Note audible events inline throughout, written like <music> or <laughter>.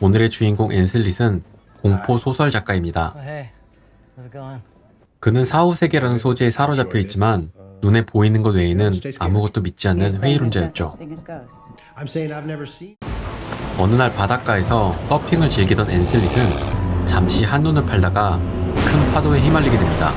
오늘의 주인공 앤슬릿은 공포 소설 작가입니다. Going? 그는 사후세계라는 소재에 사로잡혀 있지만 눈에 보이는 것 외에는 아무것도 믿지 않는 회의론자였죠. 어느 날 바닷가에서 서핑을 즐기던 앤슬릿은 잠시 한눈을 팔다가 큰 파도에 휘말리게 됩니다.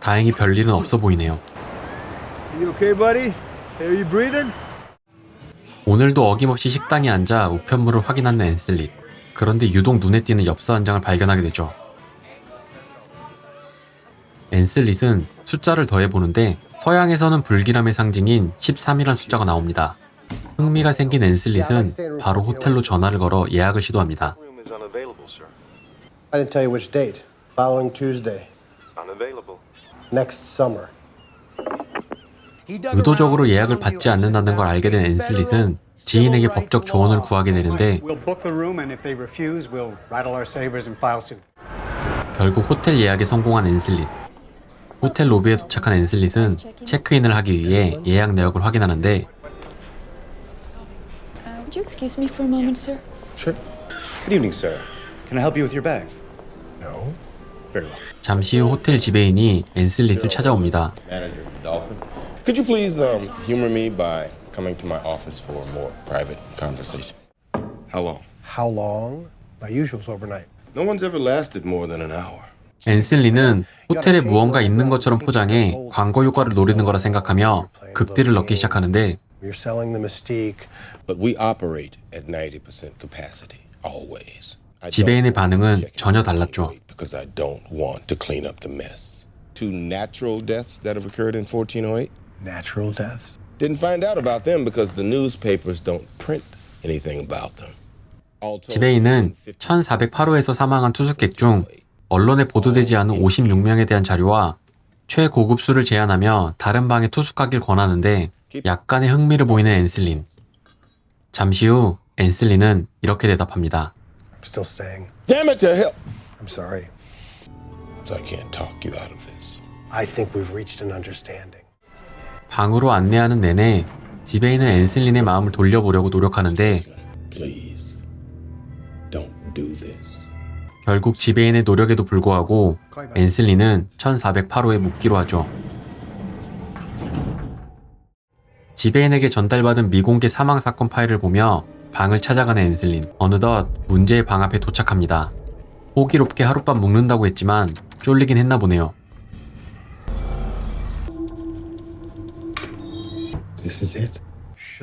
다행히 별일은 없어 보이네요. You okay, buddy? Are you breathing? 오늘도 어김없이 식당에 앉아 우편물을 확인하는 앤슬릿. 그런데 유독 눈에 띄는 엽서 한 장을 발견하게 되죠. 앤슬릿은 숫자를 더해보는데 서양에서는 불길함의 상징인 13이란 숫자가 나옵니다. 흥미가 생긴 앤슬릿은 바로 호텔로 전화를 걸어 예약을 시도합니다. Room is unavailable, sir. I didn't tell you which date. Following Tuesday, Unavailable. next summer. 의도적으로 예약을 받지 않는다는 걸 알게 된 앤슬릿은 지인에게 법적 조언을 구하게 되는데 We'll book the room, and if they refuse, we'll rattle our sabers and file suit. 결국 호텔 예약에 성공한 앤슬릿. 호텔 로비에 도착한 앤슬릿은 체크인을 하기 위해 예약 내역을 확인하는데 Uh, would you excuse me for a moment, sir? Sure. Good evening, sir. Can I help you with your bag? No. Very well. 잠시 후 호텔 지배인이 앤슬릿을 찾아옵니다. manager of the Dolphin. Could you please um, humor me by coming to my office for a more private conversation? How long? How long? My usual's overnight. No one's ever lasted more than an hour. 앤슬리는 호텔에 무언가 있는 것처럼 포장해 광고 효과를 노리는 거라 생각하며 극딜을 넣기 시작하는데 You're selling the mystique. But we operate at 90% capacity, always. I 지배인의 반응은 전혀 1408 달랐죠. Because I don't want to clean up the mess. Two natural deaths that have occurred in 1408. Natural deaths. Didn't find out about them because the newspapers don't print anything about them. 지배인은 1408호에서 사망한 투숙객 중 언론에 보도되지 않은 56명에 대한 자료와 최고급 술을 제안하며 다른 방에 투숙하길 권하는데 약간의 흥미를 보이는 앤슬린. 잠시 후 앤슬린은 이렇게 대답합니다. I'm still staying. Damn it to hell! I'm sorry. So I can't talk you out of this. I think we've reached an understanding. 방으로 안내하는 내내 지배인은 앤슬린의 마음을 돌려보려고 노력하는데. 결국 지배인의 노력에도 불구하고 앤슬리는 1408호에 묵기로 하죠. 지배인에게 전달받은 미공개 사망 사건 파일을 보며 방을 찾아가는 앤슬린. 어느덧 문제의 방 앞에 도착합니다. 호기롭게 하룻밤 묵는다고 했지만 쫄리긴 했나 보네요. This is it.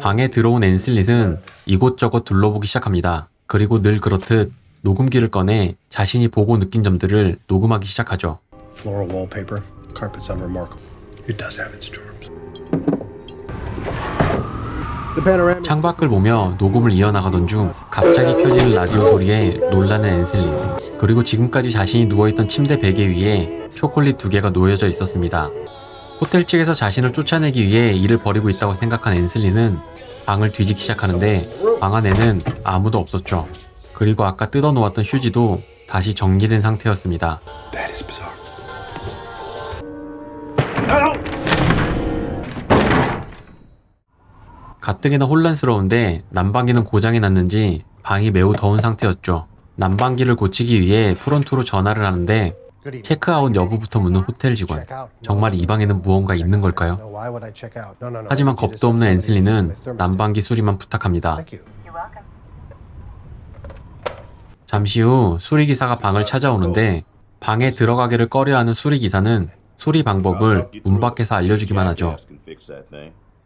방에 들어온 앤슬릿은 이곳저곳 둘러보기 시작합니다. 그리고 늘 그렇듯 녹음기를 꺼내 자신이 보고 느낀 점들을 녹음하기 시작하죠. Floral wallpaper. Carpet's unremarkable. It does have its charms. The panoramic. 창밖을 보며 녹음을 이어나가던 중 갑자기 켜지는 라디오 소리에 놀라는 앤슬린. 그리고 지금까지 자신이 누워있던 침대 베개 위에 초콜릿 두 개가 놓여져 있었습니다. 호텔 측에서 자신을 쫓아내기 위해 일을 벌이고 있다고 생각한 앤슬린은 방을 뒤지기 시작하는데 방 안에는 아무도 없었죠. 그리고 아까 뜯어놓았던 휴지도 다시 정리된 상태였습니다. 가뜩이나 혼란스러운데 난방기는 고장이 났는지 방이 매우 더운 상태였죠. 난방기를 고치기 위해 프론트로 전화를 하는데. 체크아웃 여부부터 묻는 호텔 직원. 정말 이 방에는 무언가 있는. 걸까요? 하지만 겁도 없는 앤슬리는. 난방기 수리만 부탁합니다. 잠시 후 수리기사가 방을 찾아오는데 방에 들어가기를 꺼려하는 수리기사는 수리 방법을 문 밖에서 알려주기만 하죠.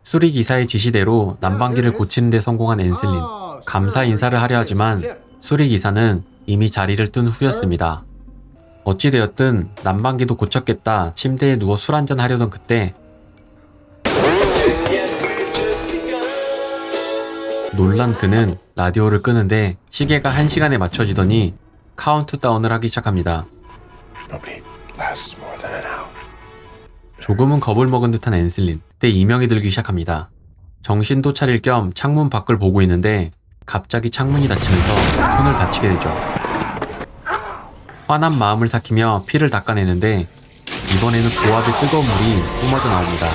수리기사의 지시대로 난방기를 고치는 데 성공한 앤슬린. 감사 인사를 하려 하지만 수리기사는 이미 자리를 뜬 후였습니다. 어찌되었든 난방기도 고쳤겠다 침대에 누워 술 한잔 하려던 그때 놀란 그는 라디오를 끄는데 시계가 1시간에 맞춰지더니 카운트다운을 하기 시작합니다. 조금은 겁을 먹은 듯한 앤슬린. 그때 이명이 들기 시작합니다. 정신도 차릴 겸 창문 밖을 보고 있는데 갑자기 창문이 닫히면서 손을 다치게 되죠. 화난 마음을 삭히며 피를 닦아내는데 이번에는 고압의 뜨거운 물이 뿜어져 나옵니다.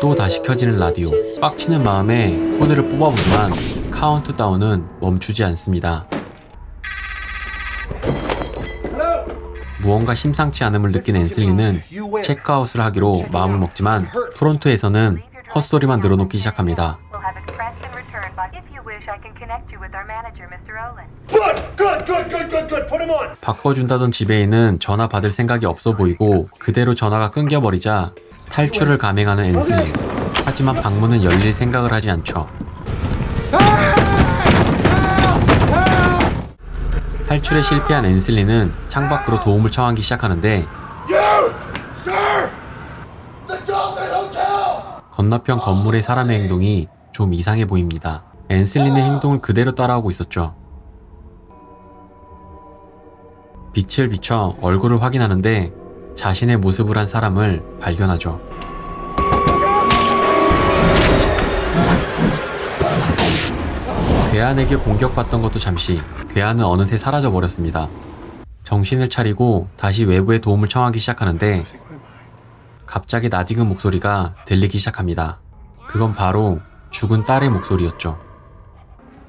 또 다시 켜지는 라디오. 빡치는 마음에 코드를 뽑아보지만 카운트다운은 멈추지 않습니다. 무언가 심상치 않음을 느낀 앤슬리는 체크아웃을 하기로 마음을 먹지만 프론트에서는 헛소리만 늘어놓기 시작합니다. 바꿔준다던 지배인은 전화 받을 생각이 없어 보이고 그대로 전화가 끊겨버리자 탈출을 감행하는 앤슬리. 하지만 방문은 열릴 생각을 하지 않죠. 탈출에 실패한 앤슬리는 창밖으로 도움을 청하기 시작하는데 건너편 건물의 사람의 행동이 좀 이상해 보입니다. 앤슬리의 행동을 그대로 따라오고 있었죠. 빛을 비춰 얼굴을 확인하는데 자신의 모습을 한 사람을 발견하죠. 괴한에게 공격받던 것도 잠시 괴한은 어느새 사라져 버렸습니다. 정신을 차리고 다시 외부의 도움을 청하기 시작하는데 갑자기 나디은 목소리가 들리기 시작합니다. 그건 바로 죽은 딸의 목소리였죠.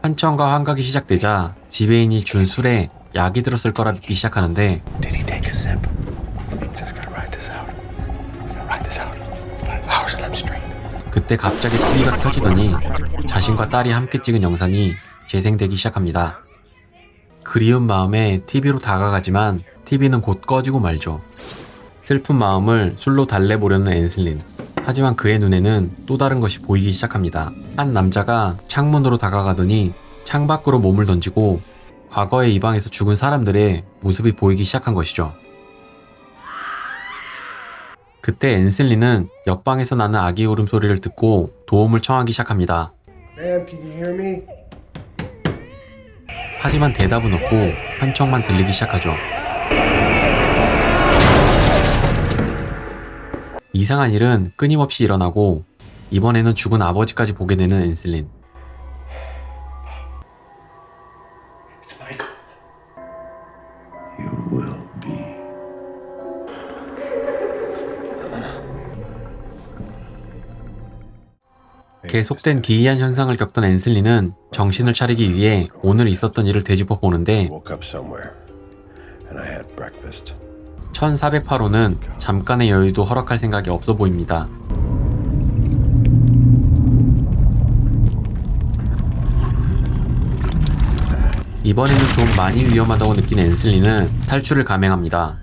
한청과 환각이 시작되자 지배인이 준 술에 약이 들었을 거라 믿기 시작하는데. 그때 갑자기 TV가 켜지더니 자신과 딸이 함께 찍은 영상이 재생되기 시작합니다. 그리운 마음에 TV로 다가가지만 TV는 곧 꺼지고 말죠. 슬픈 마음을 술로 달래보려는 앤슬린. 하지만 그의 눈에는 또 다른 것이 보이기 시작합니다. 한 남자가 창문으로 다가가더니 창 밖으로 몸을 던지고 과거에 이 방에서 죽은 사람들의 모습이 보이기 시작한 것이죠. 그때 앤슬리는 옆방에서 나는 아기 울음소리를 듣고 도움을 청하기 시작합니다. 하지만 대답은 없고 한청만 들리기 시작하죠. 이상한 일은 끊임없이 일어나고 이번에는 죽은 아버지까지 보게 되는 앤슬린. 계속된 기이한 현상을 겪던 앤슬리는 정신을 차리기 위해 오늘 있었던 일을 되짚어 보는데 1408호는 잠깐의 여유도 허락할 생각이 없어 보입니다. 이번에는 좀 많이 위험하다고 느낀 앤슬리는 탈출을 감행합니다.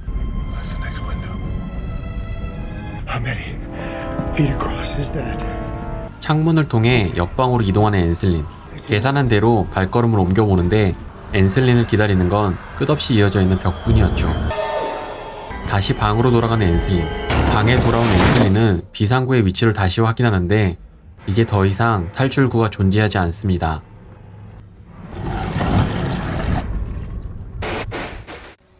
창문을 통해 옆방으로 이동하는 앤슬린. 계산한 대로 발걸음을 옮겨보는데 앤슬린을 기다리는 건 끝없이 이어져 있는 벽뿐이었죠. 다시 방으로 돌아가는 앤슬린. 방에 돌아온 앤슬린은 비상구의 위치를 다시 확인하는데 이제 더 이상 탈출구가 존재하지 않습니다.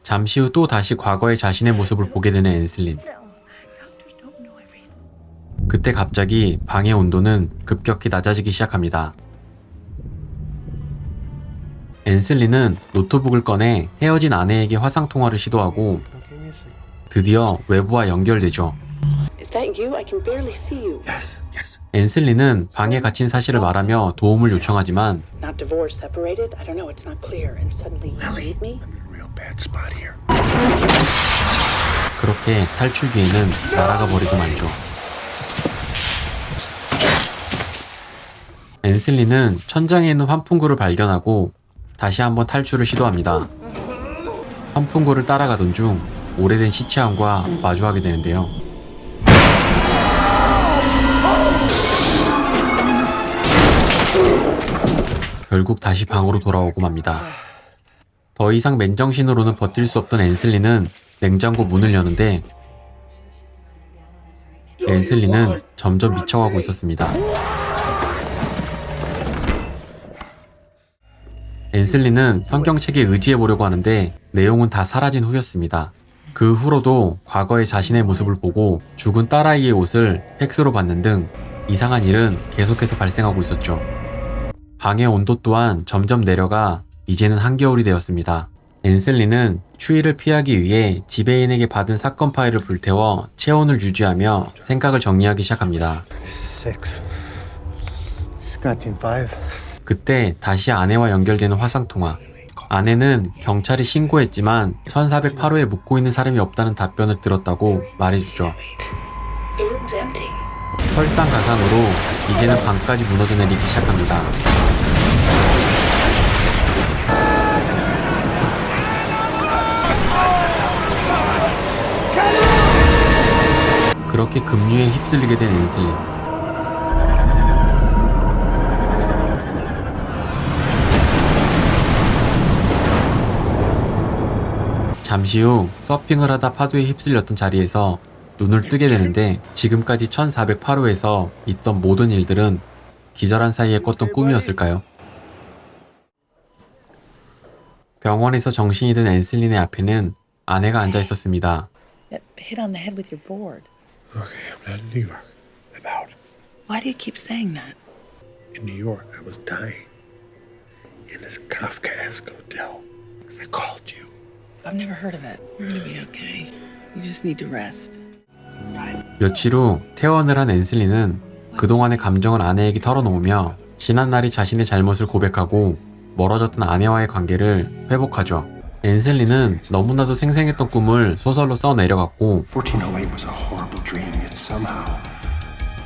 잠시 후 또 다시 과거의 자신의 모습을 보게 되는 앤슬린. 그때 갑자기 방의 온도는 급격히 낮아지기 시작합니다. 앤슬리는 노트북을 꺼내 헤어진 아내에게 화상통화를 시도하고 드디어 외부와 연결되죠. Is that you? I can barely see you. Yes, yes. 앤슬리는 방에 갇힌 사실을 말하며 도움을 요청하지만. 그렇게 탈출기에는 날아가 버리고 말죠. 앤슬리는 천장에 있는 환풍구를 발견하고 다시 한번 탈출을 시도합니다. 환풍구를 따라가던 중 오래된 시체함과 마주하게 되는데요. 결국 다시 방으로 돌아오고 맙니다. 더 이상 맨정신으로는 버틸 수 없던 앤슬리는 냉장고 문을 여는데 앤슬리는 점점 미쳐가고 있었습니다. 앤슬리는 성경책에 의지해 보려고 하는데 내용은 다 사라진 후였습니다. 그 후로도 과거의 자신의 모습을 보고 죽은 딸아이의 옷을 팩스로 받는 등 이상한 일은 계속해서 발생하고 있었죠. 방의 온도 또한 점점 내려가 이제는 한겨울이 되었습니다. 앤셀리는 추위를 피하기 위해 지배인에게 받은 사건 파일을 불태워 체온을 유지하며 생각을 정리하기 시작합니다. 그때 다시 아내와 연결되는 화상통화. 아내는 경찰이 신고했지만 1408호에 묵고 있는 사람이 없다는 답변을 들었다고 말해주죠. 설상가상으로 이제는 방까지 무너져 내리기 시작합니다. 그렇게 급류에 휩쓸리게 된 앤슬 잠시 후 서핑을 하다 파도에 휩쓸렸던 자리에서 눈을 뜨게 되는데 지금까지 1408호에서 있던 모든 일들은 기절한 사이에 꿨던 꿈이었을까요? 병원에서 정신이 든 앤슬린의 앞에는 아내가 앉아 있었습니다. That hit on the head with your board. Okay, I'm not in New York. I'm out. Why do you keep saying that? In New York, I was dying. In this Kafkaesque hotel. I called you. I've never heard of it. You're gonna be okay. You just need to rest. 며칠 후 퇴원을 한 앤슬리는 그동안의 감정을 아내에게 털어놓으며 지난날이 자신의 잘못을 고백하고 멀어졌던 아내와의 관계를 회복하죠. 앤슬리는 너무나도 생생했던 꿈을 소설로 써 내려갔고 1408 was a horrible dream, yet somehow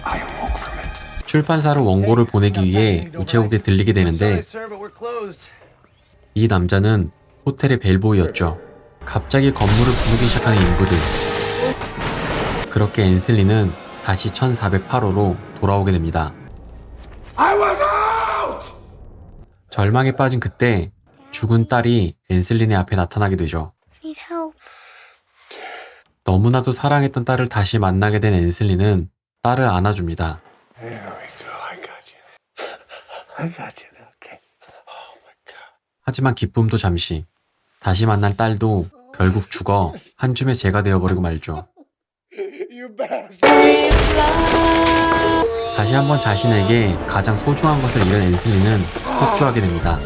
I awoke from it. 출판사로 원고를 보내기 위해 우체국에 들리게 되는데. 이 남자는 호텔의 벨보이였죠. 갑자기 건물을 부수기 시작하는 인부들. 그렇게 앤슬리는 다시 1408호로 돌아오게 됩니다. 절망에 빠진 그때 죽은 딸이 앤슬린의 앞에 나타나게 되죠. Need help. 너무나도 사랑했던 딸을 다시 만나게 된 앤슬리는 딸을 안아줍니다. <laughs> Oh. 하지만 기쁨도 잠시. 다시 만날 딸도 결국 죽어 한 줌의 재가 되어버리고 말죠. 다시 한번 자신에게 가장 소중한 것을 잃은 앤슬리는 폭주하게 됩니다.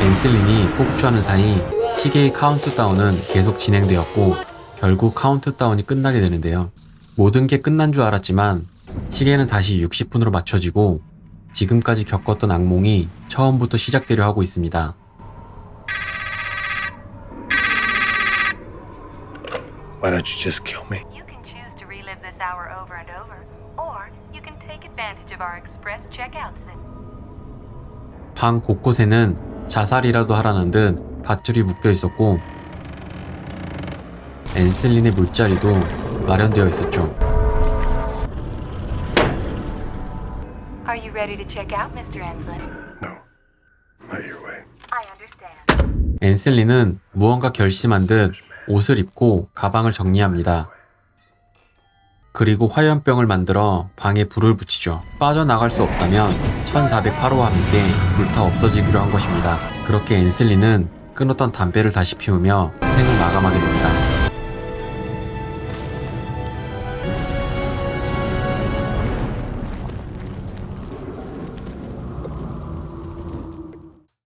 앤슬린이 폭주하는 사이 시계의 카운트다운은 계속 진행되었고 결국 카운트다운이 끝나게 되는데요. 모든 게 끝난 줄 알았지만 시계는 다시 60분으로 맞춰지고 지금까지 겪었던 악몽이 처음부터 시작되려 하고 있습니다. Why don't you just kill me? You can choose to relive this hour over and over, or you can take advantage of our express checkout system. 방 곳곳에는 자살이라도 하라는 듯 밧줄이 묶여 있었고 앤슬린의 물자리도 마련되어 있었죠. Are you ready to check out, Mr. Enslin? No. Not your way. I understand. 앤슬린은 무언가 결심한 듯 옷을 입고 가방을 정리합니다. 그리고 화염병을 만들어 방에 불을 붙이죠. 빠져나갈 수 없다면 1408호와 함께 불타 없어지기로 한 것입니다. 그렇게 앤슬린은 끊었던 담배를 다시 피우며 생을 마감하게 됩니다.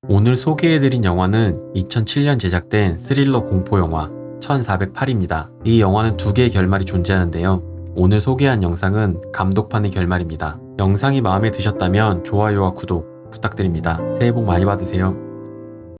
오늘 소개해드린 영화는 2007년 제작된 스릴러 공포 영화 1408입니다. 이 영화는 두 개의 결말이 존재하는데요. 오늘 소개한 영상은 감독판의 결말입니다. 영상이 마음에 드셨다면 좋아요와 구독 부탁드립니다. 새해 복 많이 받으세요.